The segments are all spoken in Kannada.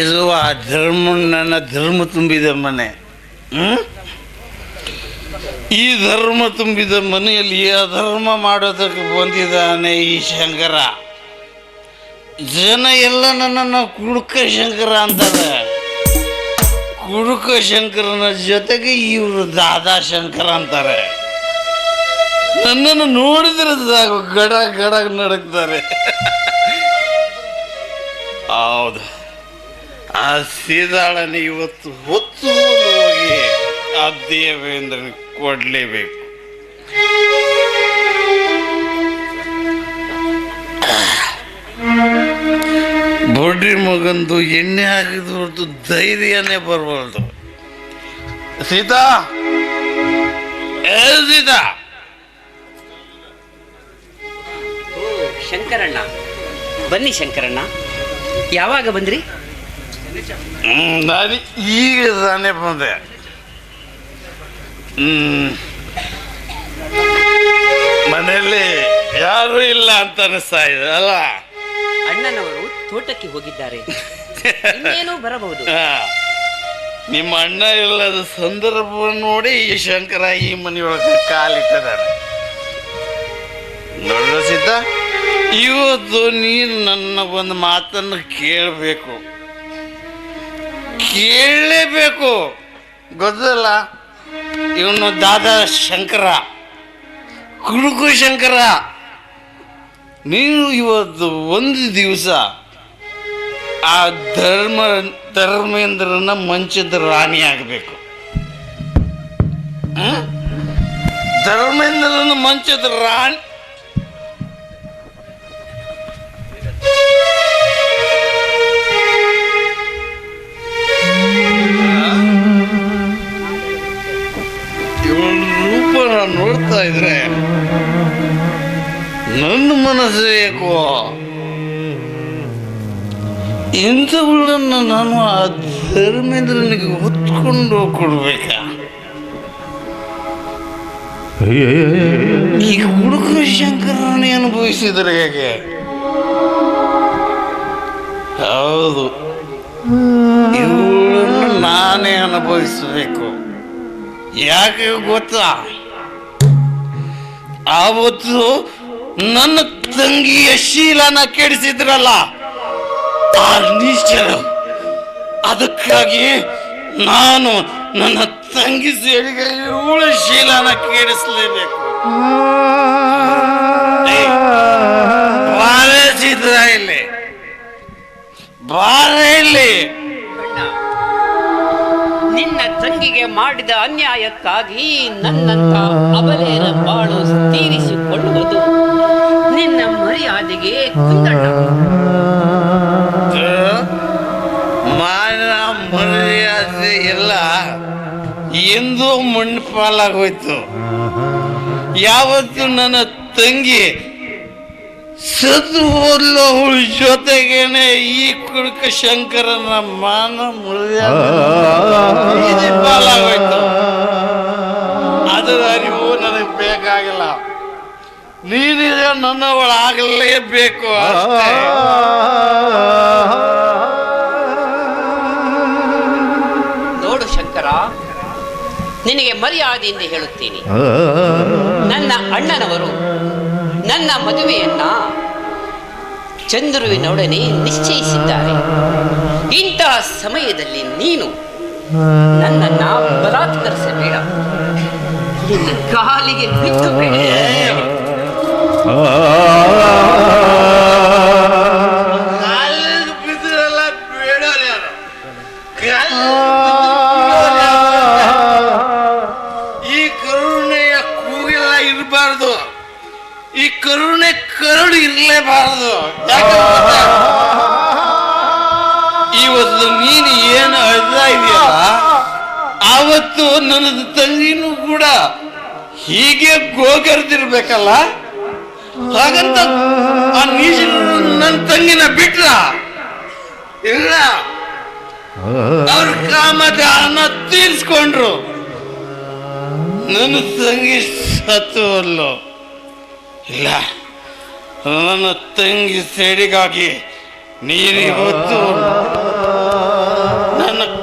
ಇದು ಆ ಧರ್ಮ, ನನ್ನ ಧರ್ಮ ತುಂಬಿದ ಮನೆ? ಈ ಧರ್ಮ ತುಂಬಿದ ಮನೆಯಲ್ಲಿ ಅಧರ್ಮ ಮಾಡೋದಕ್ಕೆ ಬಂದಿದ್ದಾನೆ ಈ ಶಂಕರ. ಜನ ಎಲ್ಲ ನನ್ನನ್ನು ಕುಡುಕ ಶಂಕರ ಅಂತಾರೆ. ಕುಡುಕ ಶಂಕರನ ಜೊತೆಗೆ ಇವರು ದಾದಾ ಶಂಕರ ಅಂತಾರೆ. ನನ್ನನ್ನು ನೋಡಿದ್ರೆ ಗಡ ಗಡ ನಡಕ್ತಾರೆ ಹೌದು. ಆ ಸೀತಾಳನ ಇವತ್ತು ಹೊತ್ತು ಹೋಗಿ ಆ ದೇವೇಂದ್ರನ ಕೊಡ್ಲೇಬೇಕು. ಬೊಡ್ರಿ ಮಗಂದು ಎಣ್ಣೆ ಹಾಕಿದ ಹೊರತು ಧೈರ್ಯನೇ ಬರಬಾರ್ದು. ಸೀತಾ? ಏ ಸೀತಾ? ಶಂಕರಣ್ಣ. ಬನ್ನಿ ಶಂಕರಣ್ಣ. ಯಾವಾಗ ಬಂದ್ರಿ? ಹ್ಮ್, ನಾನು ಈಗ ತಾನೇ ಬಂದೆ. ಮನೆಯಲ್ಲಿ ಯಾರು ಇಲ್ಲ ಅಂತ ಅನಿಸ್ತಾ ಇದೆ ಅಲ್ಲ? ಅಣ್ಣನವರು ತೋಟಕ್ಕೆ ಹೋಗಿದ್ದಾರೆ. ಇನ್ನೇನೋ ಬರಬಹುದು? ನಿಮ್ಮ ಅಣ್ಣ ಇಲ್ಲದ ಸಂದರ್ಭ ನೋಡಿ ಈ ಶಂಕರ ಈ ಮನೆಯೊಳಗೆ ಕಾಲಿಟ್ಟಿದ್ದಾರೆ. ನೋಡ ಸೀತ ಇವತ್ತು ನೀನು ನನ್ನ ಒಂದು ಮಾತನ್ನು ಕೇಳಬೇಕು. ಕೇಳಲೇಬೇಕು. ಗೊತ್ತಲ್ಲ ಇವನು ದಾದಾ ಶಂಕರ. ಕುಡುಕು ಶಂಕರ. ನೀನು ಇವತ್ತು ಒಂದು ದಿವಸ ಆ ಧರ್ಮ, ಧರ್ಮೇಂದ್ರನ ಮಂಚದ ರಾಣಿ ಆಗಬೇಕು. ಧರ್ಮೇಂದ್ರನ ಮಂಚದ ರಾಣಿ ನೋಡ್ತಾ ಇದ್ರೆ ನನ್ನ ಮನಸ್ಸು ಏಕೋ? ಇಂಥವುಗಳನ್ನ ನಾನು ಆ ಧರ್ಮೇಂದ್ರನಿಗೆ ಹೊತ್ಕೊಂಡು ಕೊಡ್ಬೇಕ? ಈ ಹುಡುಗ ಶಂಕರನೇ ಅನುಭವಿಸಿದ್ರೆ ಹೇಗೆ ಹೌದು. ಇವಳನ್ನು ನಾನೇ ಅನುಭವಿಸಬೇಕು. ಯಾಕೆ ಗೊತ್ತಾ? ಆವತ್ತು ನನ್ನ ತಂಗಿಯ ಶೀಲನ ಕೆಡಿಸಿದ್ರಲ್ಲ ಅದಕ್ಕಾಗಿ ನಾನು ನನ್ನ ತಂಗಿ ಸೇರಿಗೆ ಇವಳ ಶೀಲನ ಕೇಳಿಸ್ಲೇಬೇಕು ಇಲ್ಲಿ ಇಲ್ಲಿ ನಿನ್ನ ತಂಗಿಗೆ ಮಾಡಿದ ಅನ್ಯಾಯಕ್ಕಾಗಿ ನನ್ನಂತ ಅಬಲೇನ ಬಾಳು ತೀರಿಸಿಕೊಳ್ಳುವುದು. ನಿನ್ನ ಮರ್ಯಾದೆಗೆ ಮಾನ ಮರ್ಯಾದೆ ಇಲ್ಲ. ಎಂದು ಮಣ್ಣು ಪಾಲಾಗೋಯ್ತು ಯಾವತ್ತು ನನ್ನ ತಂಗಿ ಅವಳ ಜೊತೆಗೇನೆ ಈ ಕುಡುಕ ಶಂಕರನ ಮಾನ ಮರ್ಯಾದೆ ಪಾಲಾಗೋಯ್ತು ಅದರ ಅರಿವು ನನಗೆ ಬೇಕಾಗಿಲ್ಲ ನೀನಿದೆ ನನ್ನವಳಾಗಲೇಬೇಕು ಬೇಕು ನೋಡು ಶಂಕರ ನಿನಗೆ ಮರ್ಯಾದೆಯಿಂದ ಹೇಳುತ್ತೀನಿ ನನ್ನ ಅಣ್ಣನವರು ನನ್ನ ಮದುವೆಯನ್ನ ಚಂದ್ರುವಿನೊಡನೆ ನಿಶ್ಚಯಿಸಿದ್ದಾರೆ. ಇಂತಹ ಸಮಯದಲ್ಲಿ ನೀನು ನನ್ನನ್ನ ಬಲಾತ್ಕರಿಸಬೇಡ. ಕಾಲಿಗೆ ಬಿದ್ದು ಬೇಡ. ಆವತ್ತು ನನ್ನ ತಂಗಿನೂ ಕೂಡ ಹೀಗೆ ಗೋಗರ್ದಿರ್ಬೇಕಲ್ಲ? ಹಾಗಂತ ಆ ನೀಚ ನನ್ನ ತಂಗಿನ ಬಿಟ್ರ ಇಲ್ಲ. ಅವ್ರ ಕಾಮದಾನ ತೀರಿಸ್ಕೊಂಡ್ರು. ನನ್ನ ತಂಗಿ ಸತ್ತು ಅಲ್ಲೋ. ಇಲ್ಲ. ನನ್ನ ತಂಗಿ ಸೇಡಿಗಾಗಿ ನೀರಿಗೆ ನನ್ನ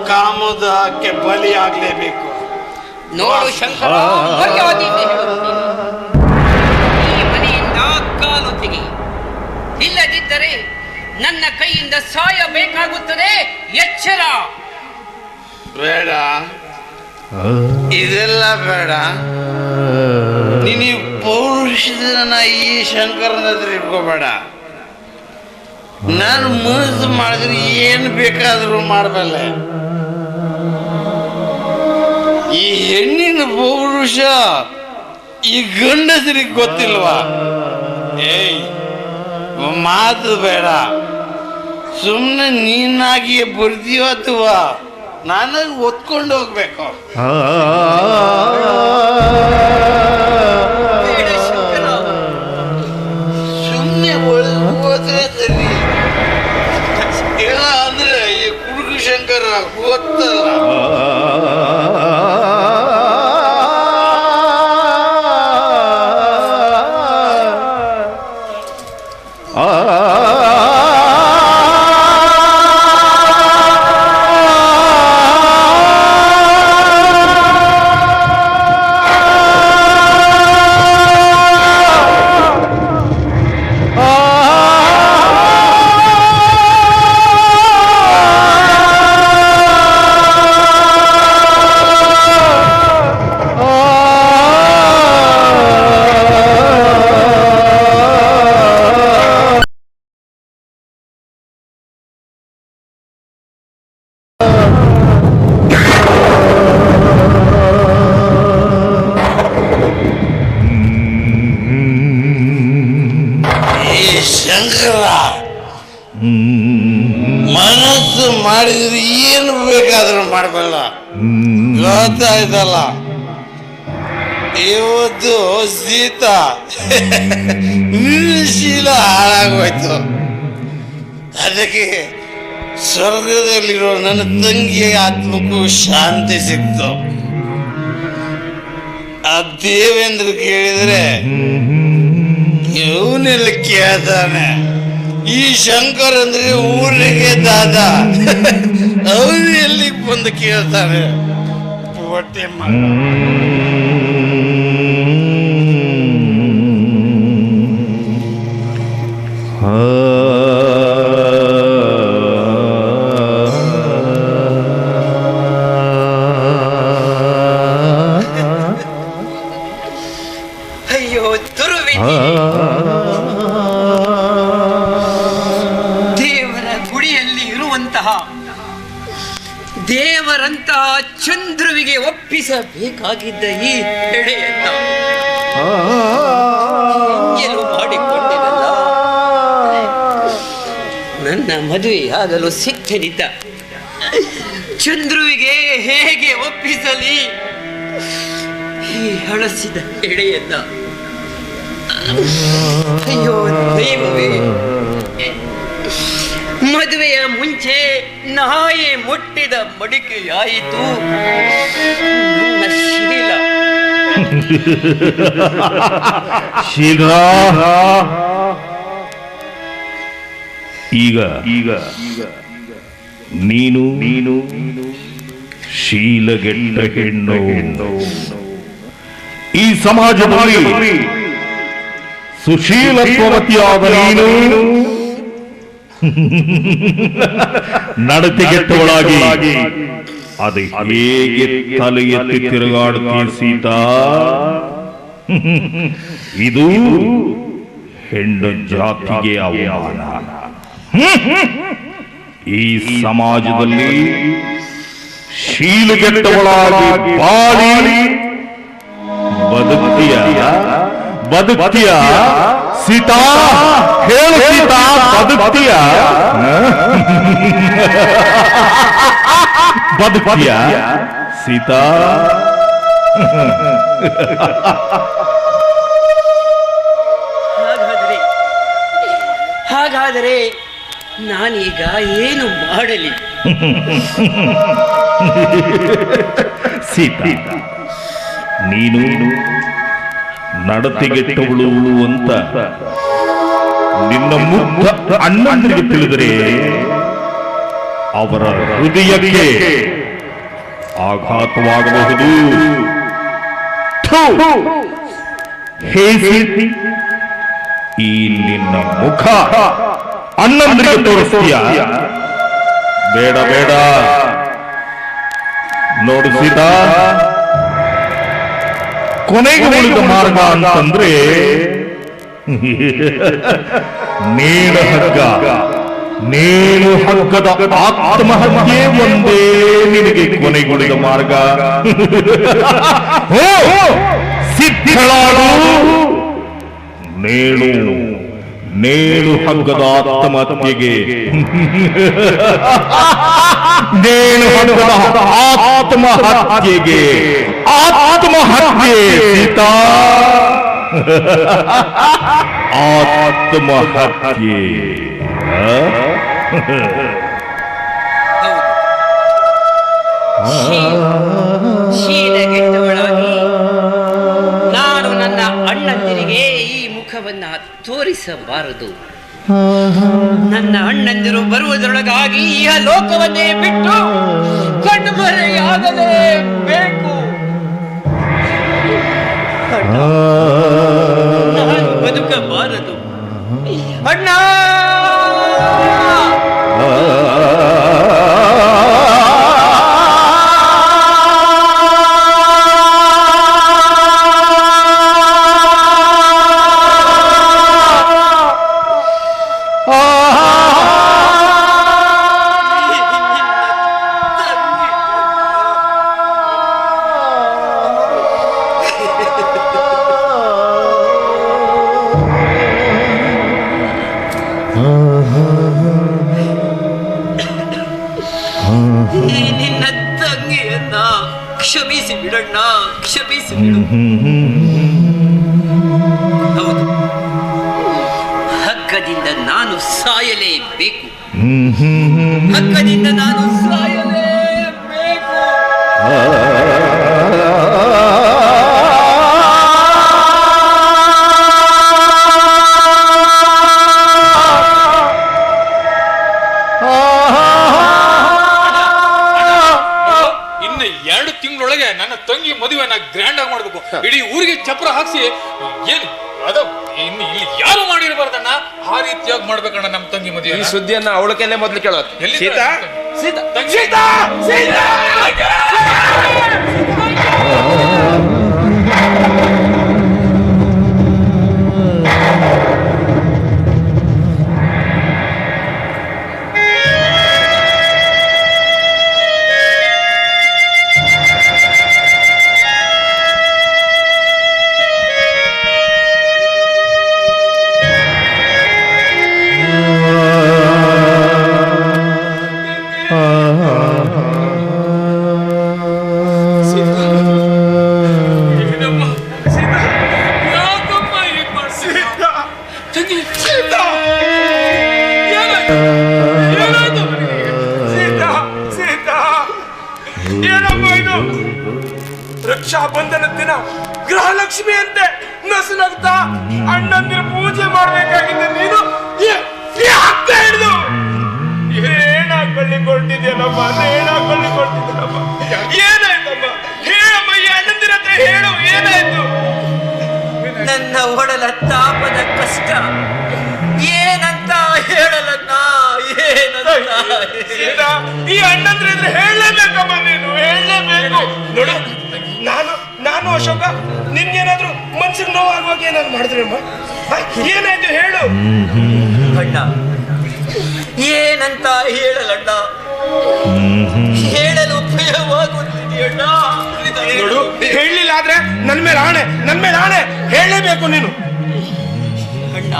ಕಾಮದಕ್ಕೆ ಬಲಿಯಾಗಲೇಬೇಕು ನೋಡು ಶಂಕರ. ಈ ಮನೆಯಿಂದ ಕಾಲು ತೆಗೆ. ಇಲ್ಲದಿದ್ದರೆ ನನ್ನ ಕೈಯಿಂದ ಸಾಯಬೇಕಾಗುತ್ತದೆ. ಎಚ್ಚರ. ಬೇಡ. ಇದೆಲ್ಲ ಬೇಡ. ನೀನು ಪೌರುಷನ ಈ ಶಂಕರನ ಹತ್ರ ಇಟ್ಕೋಬೇಡ. ನಾನು ಮನಸ್ಸು ಮಾಡಿದ್ರೆ ಏನು ಬೇಕಾದರೂ ಮಾಡಬಲ್ಲೆ ಈ ಹೆಣ್ಣಿನ ಪೌರುಷ ಈ ಗಂಡಸರಿಗೆ ಗೊತ್ತಿಲ್ವಾ ಏಯ್ ಮಾತು ಬೇಡ ಸುಮ್ಮನೆ ನೀನಾಗಿಯೇ ಬರ್ತೀವ ಅಥವಾ ನನಗೆ ಒತ್ಕೊಂಡು ಹೋಗ್ಬೇಕು ಸುಮ್ಮನೆ ಹೋದ್ರೆ ಈ ಮನಸ್ಸು ಮಾಡಿದ್ರೆ ಏನು ಬೇಕಾದ್ರೂ ಮಾಡಬಲ್ಲ. ಗೊತ್ತಾಯ್ತಲ್ಲ ಇವತ್ತು ಸೀತಾ ಶೀಲ ಹಾಳಾಗೋಯ್ತು. ಅದಕ್ಕೆ ಸ್ವರ್ಗದಲ್ಲಿರೋ ನನ್ನ ತಂಗಿಯ ಆತ್ಮಕ್ಕೂ ಶಾಂತಿ ಸಿಕ್ತು. ಆ ದೇವೇಂದ್ರ ಕೇಳಿದ್ರೆ ಇವನೆಲ್ಲ ಕೇಳ್ತಾನೆ. ಈ ಶಂಕರ್ ಅಂದ್ರೆ ಊರಿಗೆ ದಾದ ಅವ್ರು ಎಲ್ಲಿಗೆ ಬಂದು ಕೇಳ್ತಾರೆ ಹೊಟ್ಟೆ. ಒಪ್ಪಿಸಬೇಕಾಗಿದ್ದ ಈ ಹೆಡೆಯನ್ನ ಎಂಗೆಲು ಮಾಡಿಕೊಂಡಿರಲ್ಲ ನನ್ನ ಮದುವೆಯಾಗಲು ಸಿಕ್ತನಿದ್ದ ಚಂದ್ರುವಿಗೆ ಹೇಗೆ ಒಪ್ಪಿಸಲಿ? ಈ ಹಳಸಿದ ಎಡೆಯನ್ನ ಅಯ್ಯೋ ದೈವವೇ ಮದುವೆಯ ಮುಂಚೆ ನಾಯಿ ಮುಟ್ಟಿದ ಮಡಿಕೆಯಾಯಿತು. ನನ್ನ ಶೀಲ. ಈಗ ಈಗ ನೀನು ನೀನು ಶೀಲಗೆಟ್ಟ ಹೆಣ್ಣು. ಈ ಸಮಾಜದಲ್ಲಿ ಸುಶೀಲತ್ವವತಿಯಾದ ನೀನು ನಡತೆಗೆಟ್ಟವಳಾಗಿ. ಅದು ಹೇಗೆ ತಲೆ ಎತ್ತಿ ತಿರುಗಾಡುತ್ತೀ ಸೀತಾ? ಇದು ಹೆಣ್ಣು ಜಾತಿಗೆ ಅವಮಾನ. ಈ ಸಮಾಜದಲ್ಲಿ ಶೀಲುಗೆಟ್ಟವಳಾಗಿ ಬಾಳಿ ಬದುಕ್ತಿಯ ಬದುಕ್ತಿಯ? ಸೀತಾ? ಹೇಳು ಸೀತಾ ಬದುಕಿಯ ಬದುಕಿಯ ಸೀತಾ? ಹಾಗಾದರೆ ಹಾಗಾದರೆ ನಾನೀಗ ಏನು ಮಾಡಲಿ? ಸೀತಾ ನೀನು ನಡತೆಗೆಟ್ಟವಳು ಅಂತ ನಿನ್ನ ಮುಗ್ಧ ಅಣ್ಣನಿಗೆ ತಿಳಿದರೆ ಅವರ ಹೃದಯಕ್ಕೆ ಆಘಾತವಾಗಬಹುದು. ಥು! ಹೇ ಸೀತಿ, ಈ ನಿನ್ನ ಮುಖ ಅಣ್ಣಂದ್ರಿಗೆ ತೋರಿಸ್ತೀಯ? ಬೇಡ ಬೇಡ. ನೋಡು ಸೀತಾ ಕೊನೆಗೆ ಉಳಿದ ಮಾರ್ಗ ಅಂತಂದ್ರೆ ನೇಣು ಹಗ್ಗ ನೇಣು ಹಗ್ಗದ ಆತ್ಮಹತ್ಯೆ ಒಂದೇ ನಿನಗೆ ಕೊನೆಗುಳಿದ ಮಾರ್ಗ. ನೇಣು ನೇಣು ಹಗ್ಗದ ಆತ್ಮಹತ್ಯೆಗೆ. ನೇಣು ಆತ್ಮಹತ್ಯೆಗೆ. ಆತ್ಮಹತ್ಯೆ. ಸೀತಾ ಆತ್ಮಹತ್ಯೆ ನಾನು ನನ್ನ ಅಣ್ಣಂದಿರಿಗೆ ಈ ಮುಖವನ್ನ ತೋರಿಸಬಾರದು. ನನ್ನ ಅಣ್ಣಂದಿರು ಬರುವುದರೊಳಗಾಗಿ ಈ ಲೋಕವನ್ನೇ ಬಿಟ್ಟು ಕಣ್ಮರೆಯಾಗಲೇಬೇಕು ಬೇಕು. ನಾನು ಬದುಕಬಾರದು. ಅಣ್ಣ! ಹಾಕ್ಸಿ ಏನು? ಅದ ಇನ್ನು ಇಲ್ಲಿ ಯಾರು ಮಾಡಿರ್ಬಾರ್ದನ್ನ ಆ ರೀತಿಯಾಗಿ ಮಾಡ್ಬೇಕಣ್ಣ ನಮ್ಮ ತಂಗಿ ಈ ಮದುವೆ ಸುದ್ದಿಯನ್ನ ಅವಳಕ್ಕೆಲ್ಲೇ ಮೊದ್ಲು ಕೇಳೋದು ಎಲ್ಲಿ ಸೀತಾ? ಸೀತಾ? ಸೀತಾ? ಏನಮ್ಮ? ಈ ಅಣ್ಣಂದ್ರೆ ಇದ್ರೆ ಹೇಳಲೇಬೇಕಮ್ಮ ನೀನು ಹೇಳಲೇಬೇಕು. ನೋಡು ನಾನು ನಾನು ಅಶೋಕ ನಿನ್ಗೇನಾದ್ರೂ ಮನ್ಸಿಗೆ ನೋವಾಗುವಾಗ ಏನಾದ್ರು ಮಾಡಿದ್ರಮ್ಮ? ಏನಾಯ್ತು ಹೇಳು. ಅಣ್ಣ ಏನಂತ ಹೇಳಲಣ್ಣ? ಹೇಳಲು ಭಯವಾಗುತ್ತಿದೆಯಣ್ಣ ನೋಡು ಹೇಳಿಲ್ಲ ಆದ್ರೆ ನನ್ ಮೇಲೆ ಆಣೆ ನನ್ ಮೇಲೆ ಆಣೆ. ಹೇಳಲೇಬೇಕು ನೀನು. ಅಣ್ಣ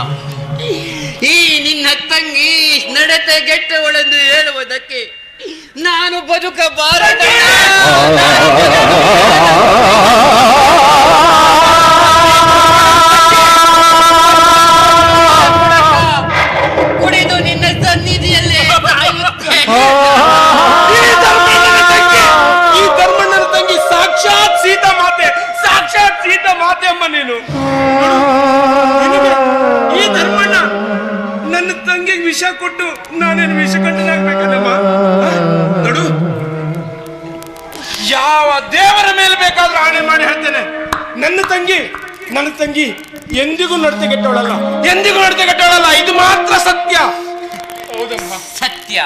ಈ ನಿನ್ನ ತಂಗಿ ನಡತೆ ಗೆಟ್ಟವಳೆಂದು ಹೇಳುವುದಕ್ಕೆ ನಾನು ಬದುಕಬಾರದು ಕುಡಿದು ನಿನ್ನ ಸನ್ನಿಧಿಯಲ್ಲಿ. ಈ ಧರ್ಮಣ್ಣನ ತಂಗಿ ಸಾಕ್ಷಾತ್ ಸೀತಾ ಮಾತೆ ಸಾಕ್ಷಾತ್ ಸೀತಾ ಮಾತೆ ಅಮ್ಮ ನೀನು ಈ ಧರ್ಮಣ್ಣ ತಂಗಿಗೆ ವಿಷ ಕೊಟ್ಟು ನಾನೇನು ವಿಷ ನನ್ನ ತಂಗಿ ನನ್ನ ತಂಗಿ ಎಂದಿಗೂ ನಡತೆ ಕೆಟ್ಟವಳಲ್ಲ. ಎಂದಿಗೂ ನಡೆದು ಕೆಟ್ಟವಳಲ್ಲ. ಇದು ಮಾತ್ರ ಸತ್ಯ. ಹೌದಮ್ಮ. ಸತ್ಯ.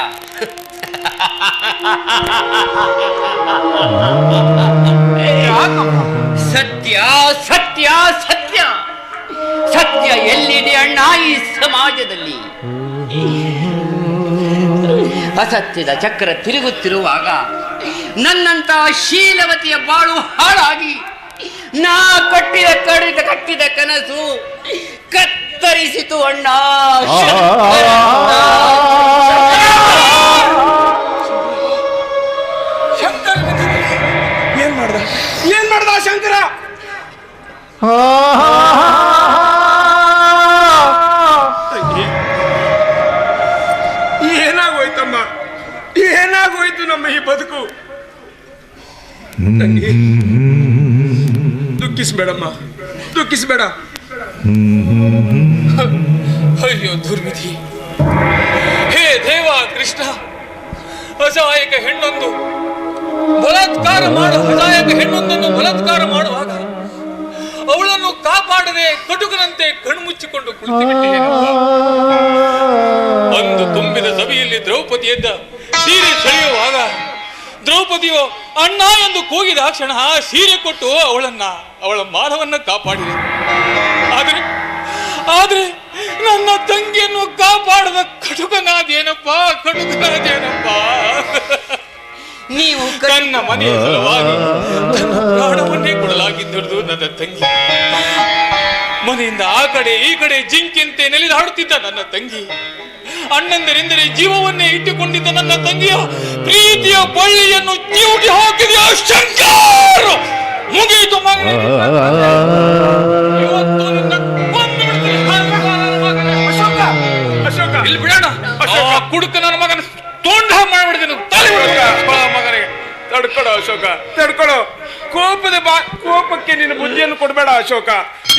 ಸತ್ಯ ಸತ್ಯ ಸತ್ಯ. ಸತ್ಯ ಎಲ್ಲಿದೆ ಅಣ್ಣ ಈ ಸಮಾಜದಲ್ಲಿ? ಅಸತ್ಯದ ಚಕ್ರ ತಿರುಗುತ್ತಿರುವಾಗ ನನ್ನಂತ ಶೀಲವತಿಯ ಬಾಳು ಹಾಳಾಗಿ ನಾ ಕಟ್ಟಿದ ಕಡಿದ ಕಟ್ಟಿದ ಕನಸು ಕತ್ತರಿಸಿತು ಅಣ್ಣ. ಏನ್ ಮಾಡ್ದ ಏನ್ ಮಾಡ್ದ ಆ ಶಂಕರ ತಂಗಿ, ಏನಾಗೋಯ್ತಮ್ಮ? ಏನಾಗೋಯ್ತು ನಮ್ಮ ಈ ಬದುಕು? ದುಃಖಿಸ್ಬೇಡಮ್ಮ ದುಃಖಿಸ್ಬೇಡ. ಅಯ್ಯೋ, ದುರ್ವಿಧಿ. ಹೇ ದೇವ ಕೃಷ್ಣ, ಅಸಹಾಯಕ ಹೆಣ್ಣೊಂದು. ಬಲಾತ್ಕಾರ ಮಾಡುವ ಅಸಹಾಯಕ ಹೆಣ್ಣೊಂದನ್ನು ಬಲಾತ್ಕಾರ ಮಾಡುವಾಗ ಅವಳನ್ನು ಕಾಪಾಡದೆ ಕಟುಕನಂತೆ ಕಣ್ಮುಚ್ಚಿಕೊಂಡು ಕುಳಿತುಬಿಟ್ಟೆಯೇನಪ್ಪ ಅಂದು ತುಂಬಿದ ಸಭೆಯಲ್ಲಿ ದ್ರೌಪದಿ ಎದ್ದ ಸೀರೆ ಸೆಳೆಯುವಾಗ ದ್ರೌಪದಿಯು ಅಣ್ಣ ಎಂದು ಕೂಗಿದ ಕ್ಷಣ ಸೀರೆ ಕೊಟ್ಟು ಅವಳನ್ನ ಅವಳ ಮಾನವನ್ನ ಕಾಪಾಡಿದೆ. ಆದರೆ ಆದ್ರೆ ನನ್ನ ತಂಗಿಯನ್ನು ಕಾಪಾಡದ ಕಟುಕನಾದೇನಪ್ಪ ಕಟುಕನಾದೇನಪ್ಪ? ನೀವು ನನ್ನ ಮನೆಯ ಸಲುವಾಗಿ ನನ್ನ ಪ್ರಾಣವನ್ನೇ ಕೊಡಲಾಗಿದ್ದುದು ನನ್ನ ತಂಗಿ. ಮನೆಯಿಂದ ಆ ಕಡೆ ಈ ಕಡೆ ಜಿಂಕೆಂತೆ ನೆಲೆದಾಡುತ್ತಿದ್ದ ನನ್ನ ತಂಗಿ. ಅಣ್ಣಂದರೆಂದರೆ ಜೀವವನ್ನೇ ಇಟ್ಟುಕೊಂಡಿದ್ದ ನನ್ನ ತಂಗಿಯ ಪ್ರೀತಿಯ ಬಳ್ಳಿಯನ್ನು ಚಿವುಟಿ ಹಾಕಿದೆಯೋ ಶಂಕರ್? ಮುಗಿಯಿತು ಇಲ್ಲಿ ಬಿಡೋಣ. ಕುಡುಕ ನನ್ನ ಮಗನ ತೊಂಡ ಮಾಡಿಬಿಡ್ತೀನಿ. ತಲೆ ಮಗನಿಗೆ ತಡ್ಕೊಡು ಅಶೋಕ. ತಡ್ಕೊಡು. ಕೋಪದ ಬಾ ಕೋಪಕ್ಕೆ ನಿನ್ನ ಬುದ್ಧಿಯನ್ನು ಕೊಡಬೇಡ ಅಶೋಕ.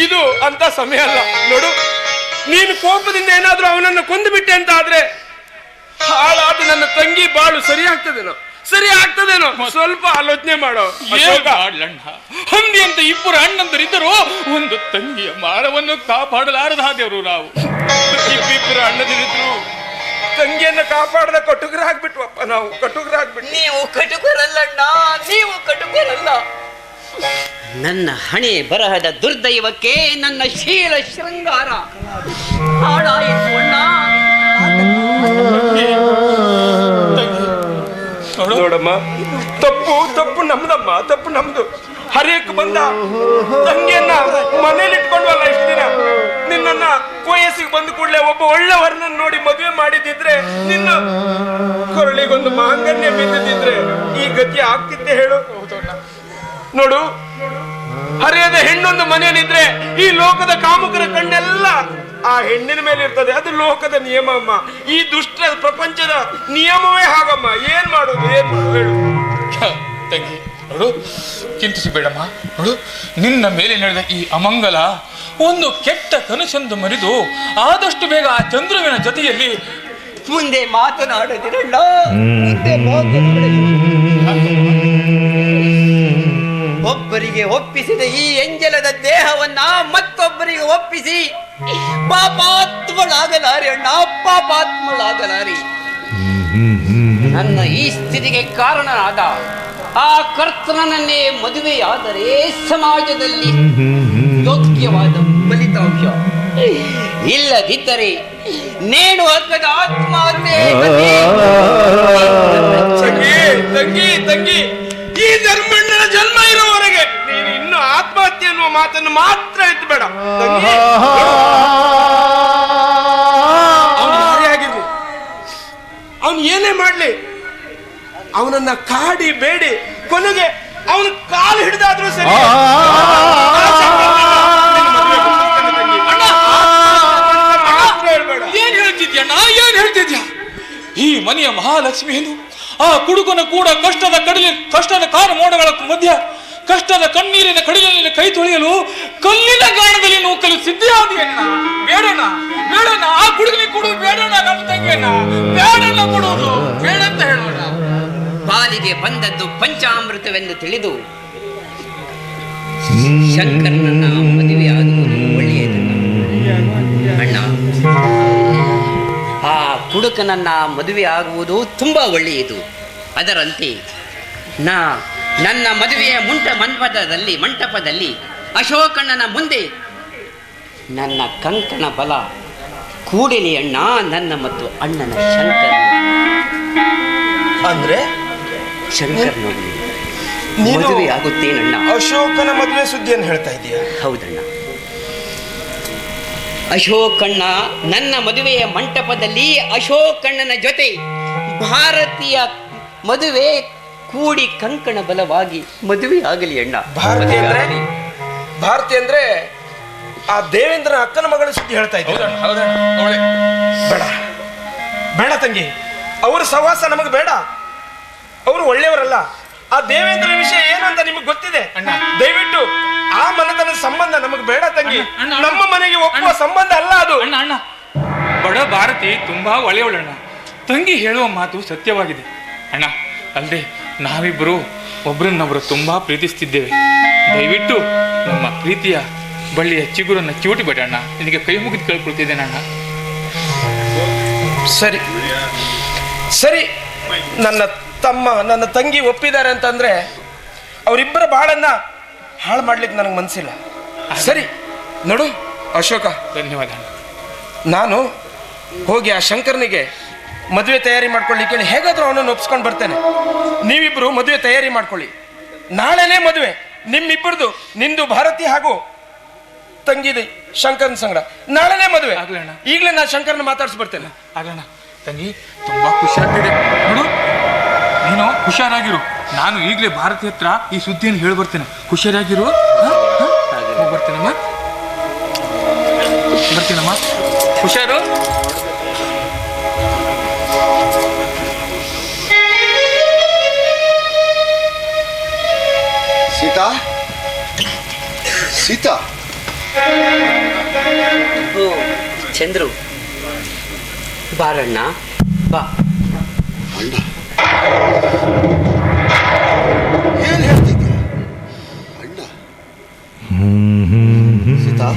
ಇದು ಅಂತ ಸಮಯ ಅಲ್ಲ. ನೋಡು. ನೀನು ಕೋಪದಿಂದ ಏನಾದರೂ ಅವನನ್ನು ಕೊಂದು ಬಿಟ್ಟೆ ಅಂತ ಆದ್ರೆ ಹಾಳಾದ ನನ್ನ ತಂಗಿ ಬಾಳು ಸರಿ ಆಗ್ತದೇನೋ? ಸರಿ ಆಗ್ತದೇನೋ? ಸ್ವಲ್ಪ ಆಲೋಚನೆ ಮಾಡೋ. ಹಂದಿ ಅಂತ ಇಬ್ಬರು ಅಣ್ಣಂದರಿದ್ದರು ಒಂದು ತಂಗಿಯ ಮಾರವನ್ನು ಕಾಪಾಡಲಾರದ ದೇವರು ನಾವು. ಇಬ್ಬಿಬ್ಬರು ಅಣ್ಣದಿರಿದ್ರು. ತಂಗಿಯನ್ನ ಕಾಪಾಡದ ಕಟುಕರಾಗ್ಬಿಟ್ವಪ್ಪ ನಾವು. ಕಟುಕರಾಗ್ಬಿಟ್ಟು ನೀವು ಕಟುಕರಲ್ಲಣ್ಣ ನೀವು ಕಟುಕರಲ್ಲ. ನನ್ನ ಹಣೆ ಬರಹದ ದುರ್ದೈವಕ್ಕೆ ನನ್ನ ಶೀಲ ಶೃಂಗಾರ. ಹಾಳಾಯಿತು ನೋಡಮ್ಮ ತಪ್ಪು ತಪ್ಪು ನಮ್ದಮ್ಮ ತಪ್ಪು ನಮ್ದು. ಹರಿಯಕ್ಕೆ ಬಂದ ತಂಗಿಯನ್ನ ಮನೇಲಿ ಇಟ್ಕೊಂಡ್ವಲ್ಲ ಇಷ್ಟು ದಿನ? ನಿನ್ನ ವಯಸ್ಸಿಗೆ ಬಂದ ಕೂಡಲೇ ಒಬ್ಬ ಒಳ್ಳೆ ವರ್ಣನ್ ನೋಡಿ ಮದುವೆ ಮಾಡಿದಿದ್ರೆ ನಿನ್ನ ಕೊರಳಿಗೊಂದು ಮಾಂಗನ್ಯ ಬಿದ್ದಿದ್ರೆ ಈ ಗತಿ ಆಗ್ತಿದ್ದೆ ಹೇಳು. ನೋಡು ಹರಿಯದ ಹೆಣ್ಣೊಂದು ಮನೆಯಲ್ಲಿದ್ರೆ ಈ ಲೋಕದ ಕಾಮುಕರ ಕಣ್ಣೆಲ್ಲ ಆ ಹೆಣ್ಣಿನ ಮೇಲೆ ಇರ್ತದೆ. ಅದು ಲೋಕದ ನಿಯಮ ಅಮ್ಮ. ಈ ದುಷ್ಟ ಪ್ರಪಂಚದ ನಿಯಮವೇ ಹಾಗಮ್ಮ. ಏನ್ ಮಾಡೋದು? ಏನ್ ಮಾಡುದು? ಹೇಳು. ತಂಗಿ ನೋಡು ಚಿಂತಿಸಿ ಬೇಡಮ್ಮ. ನೋಡು ನಿನ್ನ ಮೇಲೆ ನಡೆದ ಈ ಅಮಂಗಲ ಒಂದು ಕೆಟ್ಟ ಕನಸೆಂದು ಮರಿದು ಆದಷ್ಟು ಬೇಗ ಆ ಚಂದ್ರುವಿನ ಜೊತೆಯಲ್ಲಿ ಮುಂದೆ ಮಾತನಾಡದಿರಣ್ಣ. ಮುಂದೆ ಮಾತನಾಡದಿರು. ಒಬ್ಬರಿಗೆ ಒಪ್ಪಿಸಿದ ಈ ಎಂಜಲದ ದೇಹವನ್ನ ಮತ್ತೊಬ್ಬರಿಗೆ ಒಪ್ಪಿಸಿ. ಪಾಪಾತ್ಮಳಾಗಲಾರಿ ಅಣ್ಣ ಪಾಪಾತ್ಮಳಾಗಲಾರಿ. ನನ್ನ ಈ ಸ್ಥಿತಿಗೆ ಕಾರಣನಾದ ಆ ಕರ್ತನನ್ನೇ ಮದುವೆಯಾದರೆ ಸಮಾಜದಲ್ಲಿ ಯೋಗ್ಯವಾದ ಫಲಿತಾಂಶ ಇಲ್ಲದಿದ್ದರೆ ನೇಣು ಹಗ್ಗದ ಆತ್ಮಹತ್ಯೆ ತಂಗಿ ತಂಗಿ ಈ ಧರ್ಮಣ್ಣನ ಜನ್ಮ ಮಾತನ್ನು ಮಾತ್ರ ಎತ್ತಬೇಡ ಆಗಿರ್ಲಿ ಅವನು ಏನೇ ಮಾಡ್ಲಿ ಅವನನ್ನ ಕಾಡಿ ಬೇಡಿ ಕೊನೆಗೆ ಅವನು ಕಾಲು ಹಿಡಿದಾದ್ರೂ ಸರಿ. ಏನ್ ಮಾತ್ರ ಹೇಳ್ಬೇಡ. ಏನ್ ಹೇಳ್ತಿದ್ಯಣ್ಣ ಏನ್ ಹೇಳ್ತಿದ್ಯಾ? ಈ ಮನೆಯ ಮಹಾಲಕ್ಷ್ಮಿಯನ್ನು ಆ ಕುಡುಕನ ಕೂಡ ಕಷ್ಟದ ಕಡಲಿ ಕಷ್ಟದ ಕಾರು ಮೋಡಗಳ ಮಧ್ಯ ಕಷ್ಟದ ಕಣ್ಣೀರಿನ ಕಡಿಲಿನಲ್ಲಿ ಕೈ ತೊಳೆಯಲು ಕಲ್ಲಿನ ಗಾಣದಲ್ಲಿ ನೂಕಲು ಸಿದ್ಧಿಯಾದಿಯನ್ನ ಬೇಡಣ ಬೇಡಣ ಆ ಕುಡುಗಲಿ ಕೊಡು ಬೇಡಣ್ಣ ನಮ್ಮ ಬೇಡಣ ಬೇಡನ್ನ ಬೇಡ ಬೇಡಂತ ಹೇಳೋಣ. ಬಾಲಿಗೆ ಬಂದದ್ದು ಪಂಚಾಮೃತವೆಂದು ತಿಳಿದು ಶಂಕರನನ್ನ ಮದುವೆ ಆಗುವುದು ಒಳ್ಳೆಯದಲ್ಲ ಅಣ್ಣ ಆ ಕುಡುಕನನ್ನ ಮದುವೆ ಆಗುವುದು ತುಂಬಾ ಒಳ್ಳೆಯದು. ಅದರಂತೆ ನಾ ನನ್ನ ಮದುವೆಯ ಮುಂಟ ಮಂಟಪದಲ್ಲಿ ಮಂಟಪದಲ್ಲಿ ಅಶೋಕಣ್ಣನ ಮುಂದೆ ನನ್ನ ಕಂಕಣ ಬಲ ಕೂಡಲಿ ಅಣ್ಣ ನನ್ನ ಮತ್ತು ಅಣ್ಣನ ಶಂಕರ ಅಂದ್ರೆ? ಶಂಕರ್ ಮದುವೆ ಆಗುತ್ತೇನಣ್ಣ? ಅಶೋಕನ ಮದುವೆ ಸುದ್ದಿಯನ್ನು ಹೇಳ್ತಾ ಇದೀಯ? ಹೌದಣ್ಣ. ಅಶೋಕಣ್ಣ ನನ್ನ ಮದುವೆಯ ಮಂಟಪದಲ್ಲಿ ಅಶೋಕಣ್ಣನ ಜೊತೆ ಭಾರತೀಯ ಮದುವೆ ಕೂಡಿ ಕಂಕಣ ಬಲವಾಗಿ ಮದುವೆ ಆಗಲಿ ಅಣ್ಣ. ಭಾರತಿ ಅಂದ್ರೆ? ಭಾರತಿ ಅಂದ್ರೆ ಆ ದೇವೇಂದ್ರನ ಅಕ್ಕನ ಮಗಳ ಸುದ್ದಿ ಹೇಳ್ತಾ ಅವಳೆ. ಬೇಡ. ಬೇಡ ತಂಗಿ. ಅವ್ರ ಸಹವಾಸ ನಮಗೆ ಬೇಡ. ಅವರು ಒಳ್ಳೆಯವರಲ್ಲ. ಆ ದೇವೇಂದ್ರ ವಿಷಯ ಏನು ಅಂತ ನಿಮಗೆ ಗೊತ್ತಿದೆ? ಅಣ್ಣ. ದಯವಿಟ್ಟು ಆ ಮನೆತನದ ಸಂಬಂಧ ನಮಗೆ ಬೇಡ ತಂಗಿ. ನಮ್ಮ ಮನೆಗೆ ಒಪ್ಪುವ ಸಂಬಂಧ ಅಲ್ಲ ಅದು. ಅಣ್ಣ ಅಣ್ಣ. ಬಡ ಭಾರತಿ ತುಂಬಾ ಒಳ್ಳೆಯವಳಣ್ಣ ತಂಗಿ ಹೇಳುವ ಮಾತು ಸತ್ಯವಾಗಿದೆ. ಅಣ್ಣ ಅಲ್ಲದೆ ನಾವಿಬ್ಬರು ಒಬ್ರನ್ನೊಬ್ರು ತುಂಬಾ ಪ್ರೀತಿಸ್ತಿದ್ದೇವೆ. ದಯವಿಟ್ಟು ನಮ್ಮ ಪ್ರೀತಿಯ ಬಳ್ಳಿಯ ಚಿಗುರನ್ನು ಚೂಟಿ ಬಿಡಣ್ಣ ಅಣ್ಣ. ನಿನಗೆ ಕೈ ಮುಗಿದು ಕೇಳ್ಕೊಳ್ತಿದ್ದೇನೆ ಅಣ್ಣ. ಸರಿ. ಸರಿ. ನನ್ನ ತಮ್ಮ ನನ್ನ ತಂಗಿ ಒಪ್ಪಿದ್ದಾರೆ ಅಂತಂದರೆ ಅವರಿಬ್ಬರ ಬಾಳನ್ನ ಹಾಳು ಮಾಡ್ಲಿಕ್ಕೆ ನನಗೆ ಮನಸ್ಸಿಲ್ಲ ಸರಿ. ನೋಡು ಅಶೋಕ. ಧನ್ಯವಾದ ನಾನು ಹೋಗಿ ಆ ಶಂಕರನಿಗೆ ಮದುವೆ ತಯಾರಿ ಮಾಡ್ಕೊಳ್ಳಿ ಕೇಳಿ ಹೇಗಾದ್ರು ಅವನನ್ನು ಒಪ್ಸ್ಕೊಂಡು ಬರ್ತೇನೆ. ನೀವಿಬ್ರು ಮದುವೆ ತಯಾರಿ ಮಾಡ್ಕೊಳ್ಳಿ. ನಾಳೆನೇ ಮದುವೆ. ನಿಮ್ಮಿಬ್ಬರದು ನಿಂದು ಭಾರತಿ ಹಾಗೂ ತಂಗಿದೆ ಶಂಕರನ ಸಂಗಡ. ನಾಳೆನೇ ಮದುವೆ. ಆಗಲಣ್ಣ. ಈಗಲೇ ನಾನು ಶಂಕರನ ಮಾತಾಡ್ಸಿ ಬರ್ತೇನೆ. ಆಗಲಣ್ಣ ತಂಗಿ ತುಂಬಾ ಖುಷಿಯಾಗ್ತಿದೆ ನೋಡು ನೀನು ಹುಷಾರಾಗಿರು. ನಾನು ಈಗಲೇ ಭಾರತಿ ಹತ್ರ ಈ ಸುದ್ದಿಯನ್ನು ಹೇಳಿ ಬರ್ತೇನೆ. ಹುಷಾರಾಗಿರು. ಹಾ? ಹಾ? ಹೋಗ್ ಬರ್ತೇನಮ್ಮ. ಬರ್ತೀನಮ್ಮ. ಹುಷಾರು? ಸೀತಾ? ಓ ಚಂದ್ರು. ಬಾರಣ್ಣ ಬಾ. ಅಣ್ಣ. ಏನು ಹೇಳ್ತಿದ್ದೆ? ಅಣ್ಣ. ಸೀತಾ?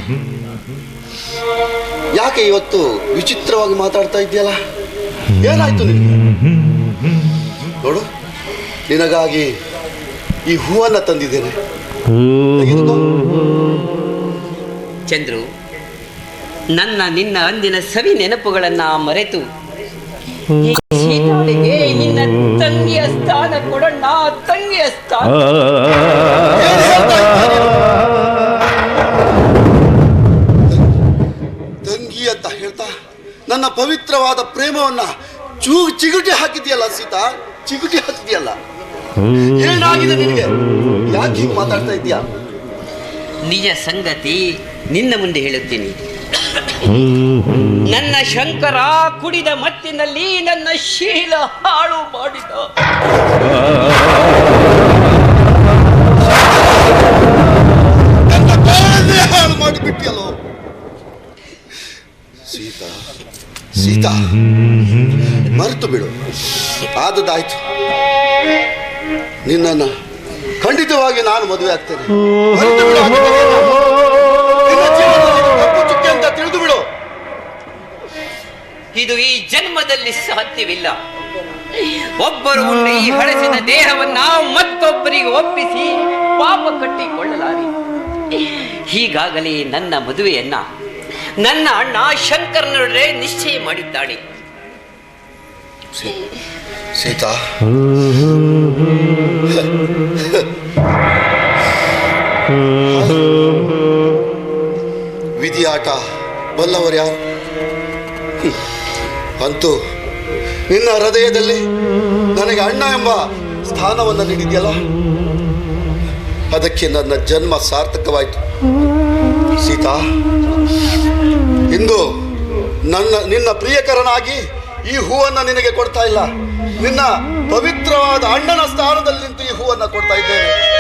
ಯಾಕೆ ಇವತ್ತು ವಿಚಿತ್ರವಾಗಿ ಮಾತಾಡ್ತಾ ಇದೆಯಲ್ಲ ಏನಾಯ್ತು ನಿನಗೆ? ನೋಡು ನಿನಗಾಗಿ ಈ ಹೂವನ್ನ ತಂದಿದ್ದೇನೆ. ಚಂದ್ರು, ನನ್ನ ನಿನ್ನ ಅಂದಿನ ಸವಿ ನೆನಪುಗಳನ್ನ ಮರೆತು ನಿನ್ನ ತಂಗಿಯ ಸ್ಥಾನ ಕೊಡಣ್ಣ, ತಂಗಿಯ ಸ್ಥಾನ? ತಂಗಿ ಅಂತ ಹೇಳ್ತಾ ನನ್ನ ಪವಿತ್ರವಾದ ಪ್ರೇಮವನ್ನ ಚೂ ಚಿಗುಟಿ ಹಾಕಿದ್ಯಲ್ಲ ಸೀತಾ ಚಿಗುಟಿ ಹಾಕಿದ್ಯಲ್ಲ ಏನಾಗಿದೆ ನಿನಗೆ? ಯಾಕೆ ಹೀಗೆ ಮಾತಾಡ್ತಾ ಇದೀಯಾ ನಿಜ ಸಂಗತಿ ನಿನ್ನ ಮುಂದೆ ಹೇಳುತ್ತೀನಿ. ನನ್ನ ಶಂಕರ ಕುಡಿದ ಮತ್ತಿನಲ್ಲಿ ನನ್ನ ಶೀಲ ಹಾಳು ಮಾಡಿದ. ಹಾಳು ಮಾಡಿಬಿಟ್ಟಿಯಲ್ಲೋ? ಸೀತಾ ಸೀತಾ ಮರೆತು ಬಿಡು. ಆದದ್ದಾಯ್ತು. ನಿನ್ನನ್ನು ಖಂಡಿತವಾಗಿ ನಾನು ಮದುವೆ ಆಗ್ತೇನೆ. ಅಂತ ತಿಳಿದು ಬಿಡು. ಇದು ಈ ಜನ್ಮದಲ್ಲಿ ಸಾಧ್ಯವಿಲ್ಲ. ಒಬ್ಬರು ಉಂಡ ಈ ಹಳಸಿದ ದೇಹವನ್ನ ಮತ್ತೊಬ್ಬರಿಗೆ ಒಪ್ಪಿಸಿ ಪಾಪ ಕಟ್ಟಿಕೊಳ್ಳಲಾರಿ. ಹೀಗಾಗಲೇ ನನ್ನ ಮದುವೆಯನ್ನ ನನ್ನ ಅಣ್ಣ ಶಂಕರನೊಡನೆ ನಿಶ್ಚಯ ಮಾಡಿದ್ದಾಳೆ. ಸೀತಾ ವಿಧಿಯಾಟ ಬಲ್ಲವರು ಯಾರು. ಅಂತೂ, ನಿನ್ನ ಹೃದಯದಲ್ಲಿ ನನಗೆ ಅಣ್ಣ ಎಂಬ ಸ್ಥಾನವನ್ನು ನೀಡಿದೆಯಲ್ಲ? ಅದಕ್ಕೆ ನನ್ನ ಜನ್ಮ ಸಾರ್ಥಕವಾಯಿತು. ಸೀತಾ, ಇಂದು ನನ್ನ, ನಿನ್ನ ಪ್ರಿಯಕರನಾಗಿ ಈ ಹೂವನ್ನು ನಿನಗೆ ಕೊಡ್ತಾ ಇಲ್ಲ. ನಿನ್ನ ಪವಿತ್ರವಾದ ಅಣ್ಣನ ಸ್ಥಾನದಲ್ಲಿ ನಿಂತು ಈ ಹೂವನ್ನು ಕೊಡ್ತಾ ಇದ್ದೇನೆ.